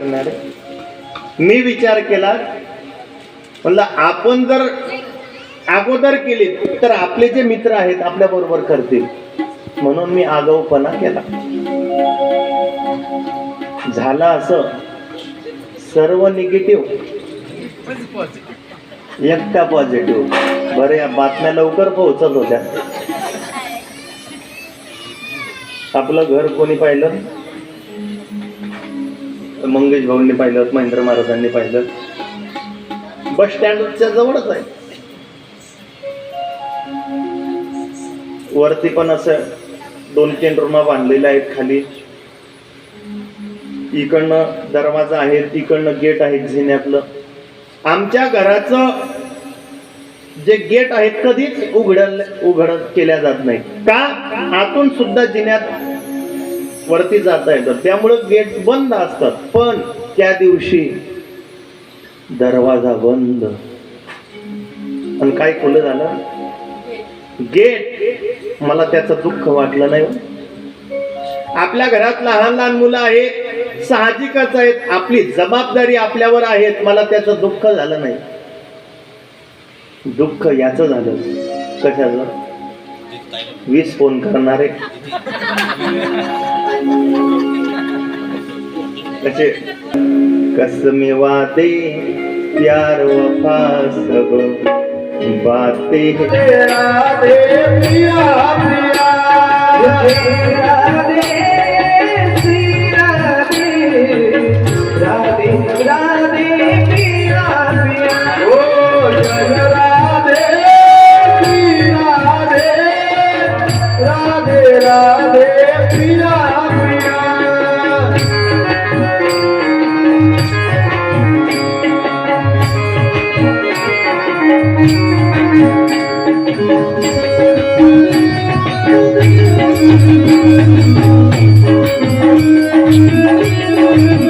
करणार? मी विचार केला म्हणलं आपण जर अगोदर केले तर आपले जे मित्र आहेत आपल्या बरोबर करतील. म्हणून मी आगाऊपणा केला. झाला असं सर्व निगेटिव्ह. एकटा पॉझिटिव्ह बरं या बातम्या लवकर पोहोचत होत्या. आपलं घर कोणी पाहिलं? मंगेश भाऊंनी पाहिलं महेंद्र महाराजांनी पाहिलं. बस स्टँडच्या जवळच आहे. वरती पण असं दोन तीन रूमा बांधलेल्या आहेत खाली. इकडनं दरवाजा आहे तिकडनं गेट आहे जिन्यातलं. आमच्या घराचं जे गेट आहेत कधीच उघड उघड केल्या जात नाही. का? आतून सुद्धा जिन्यात वरती जाता येतं त्यामुळं गेट बंद असतात. पण त्या दिवशी दरवाजा बंद. आणि काय खुलं झालं? गेट. मला त्याचं दुःख वाटलं नाही हो. आपल्या घरात लहान लहान मुलं आहेत साहजिकच आहेत. आपली जबाबदारी आपल्यावर आहेत. मला त्याचं दुःख झालं नाही. दुःख याच झालं. कशाचं? वीस फोन करणारे. कसे कसमे वादे प्यार वफा सब बातें राधे प्रिया प्रिया राधे राधे राधे प्रिया प्रिया Thank you.